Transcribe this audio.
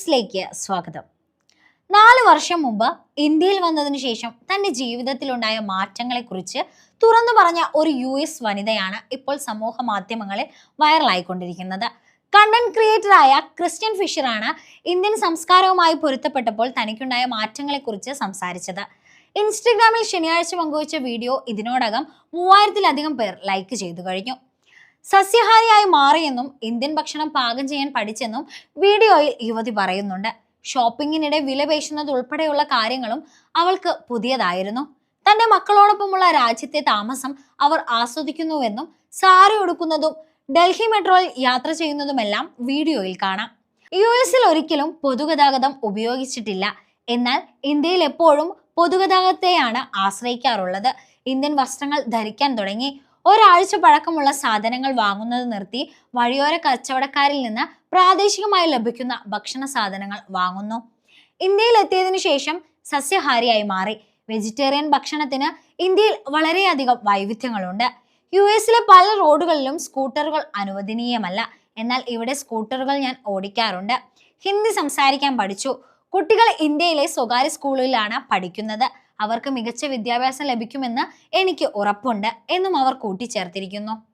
ന്യൂസിലേക്ക് സ്വാഗതം. നാല് വർഷം മുമ്പ് ഇന്ത്യയിൽ വന്നതിന് ശേഷം തന്റെ ജീവിതത്തിലുണ്ടായ മാറ്റങ്ങളെക്കുറിച്ച് തുറന്നു പറഞ്ഞ ഒരു യു എസ് വനിതയാണ് ഇപ്പോൾ സമൂഹ മാധ്യമങ്ങളിൽ വൈറലായിക്കൊണ്ടിരിക്കുന്നത്. കണ്ടന്റ് ക്രിയേറ്ററായ ക്രിസ്ത്യൻ ഫിഷറാണ് ഇന്ത്യൻ സംസ്കാരവുമായി പൊരുത്തപ്പെട്ടപ്പോൾ തനിക്കുണ്ടായ മാറ്റങ്ങളെക്കുറിച്ച് സംസാരിച്ചത്. ഇൻസ്റ്റഗ്രാമിൽ ശനിയാഴ്ച പങ്കുവച്ച വീഡിയോ ഇതിനോടകം മൂവായിരത്തിലധികം പേർ ലൈക്ക് ചെയ്തു കഴിഞ്ഞു. സസ്യഹാരിയായി മാറിയെന്നും ഇന്ത്യൻ ഭക്ഷണം പാകം ചെയ്യാൻ പഠിച്ചെന്നും വീഡിയോയിൽ യുവതി പറയുന്നുണ്ട്. ഷോപ്പിങ്ങിനിടെ വില പേശുന്നത് ഉൾപ്പെടെയുള്ള കാര്യങ്ങളും അവൾക്ക് പുതിയതായിരുന്നു. തന്റെ മക്കളോടൊപ്പമുള്ള രാജ്യത്തെ താമസം അവർ ആസ്വദിക്കുന്നുവെന്നും സാരി ഉടുക്കുന്നതും ഡൽഹി മെട്രോയിൽ യാത്ര ചെയ്യുന്നതുമെല്ലാം വീഡിയോയിൽ കാണാം. യു എസിൽ ഒരിക്കലും പൊതുഗതാഗതം ഉപയോഗിച്ചിട്ടില്ല. എന്നാൽ ഇന്ത്യയിൽ എപ്പോഴും പൊതുഗതാഗതത്തെയാണ് ആശ്രയിക്കാറുള്ളത്. ഇന്ത്യൻ വസ്ത്രങ്ങൾ ധരിക്കാൻ തുടങ്ങി. ഒരാഴ്ച പഴക്കമുള്ള സാധനങ്ങൾ വാങ്ങുന്നത് നിർത്തി വഴിയോര കച്ചവടക്കാരിൽ നിന്ന് പ്രാദേശികമായി ലഭിക്കുന്ന ഭക്ഷണ സാധനങ്ങൾ വാങ്ങുന്നു. ഇന്ത്യയിൽ എത്തിയതിനു ശേഷം സസ്യഹാരിയായി മാറി. വെജിറ്റേറിയൻ ഭക്ഷണത്തിന് ഇന്ത്യയിൽ വളരെയധികം വൈവിധ്യങ്ങളുണ്ട്. യു എസിലെ പല റോഡുകളിലും സ്കൂട്ടറുകൾ അനുവദനീയമല്ല. എന്നാൽ ഇവിടെ സ്കൂട്ടറുകൾ ഞാൻ ഓടിക്കാറുണ്ട്. ഹിന്ദി സംസാരിക്കാൻ പഠിച്ചു. കുട്ടികൾ ഇന്ത്യയിലെ സ്വകാര്യ സ്കൂളുകളിലാണ് പഠിക്കുന്നത്. അവർക്ക് മികച്ച വിദ്യാഭ്യാസം ലഭിക്കുമെന്ന് എനിക്ക് ഉറപ്പുണ്ട് എന്നും അവർ കൂട്ടിച്ചേർത്തിരിക്കുന്നു.